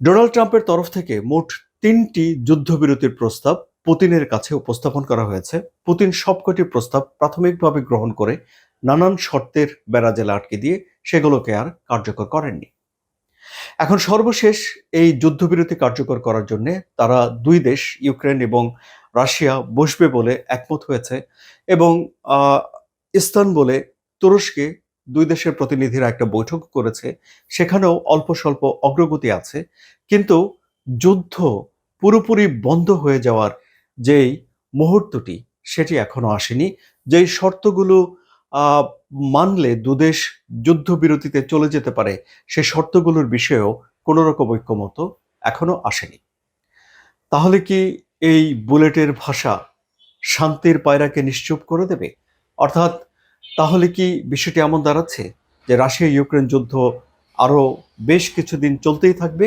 Donald ট্রাম্পের তরফ থেকে মোট তিনটি যুদ্ধবিরতির প্রস্তাব পুতিনের কাছে উপস্থাপন করা হয়েছে। পুতিন সবকটি প্রস্তাব প্রাথমিকভাবে গ্রহণ করে নানান শর্তের বেড়াজেলা আটকে দিয়ে সেগুলোকে আর কার্যকর করেননি। এখন সর্বশেষ এই যুদ্ধবিরতি কার্যকর করার জন্য তারা দুই দেশ ইউক্রেন এবং রাশিয়া বসবে বলে একমত হয়েছে এবং আহ, ইস্তানবুলে তুরস্কে দুই দেশের প্রতিনিধিরা একটা বৈঠক করেছে, সেখানেও অল্প স্বল্প অগ্রগতি আছে, কিন্তু যুদ্ধ পুরোপুরি বন্ধ হয়ে যাওয়ার যেই মুহূর্তটি, সেটি এখনও আসেনি। যেই শর্তগুলো মানলে দুদেশ যুদ্ধবিরতিতে চলে যেতে পারে সেই শর্তগুলোর বিষয়েও কোনো রকম ঐক্যমত এখনও আসেনি। তাহলে কি এই বুলেটের ভাষা শান্তির পায়রাকে নিশ্চুপ করে দেবে? অর্থাৎ তাহলে কি বিষয়টি এমন দাঁড়াচ্ছে যে রাশিয়া ইউক্রেন যুদ্ধ আরও বেশ কিছুদিন চলতেই থাকবে?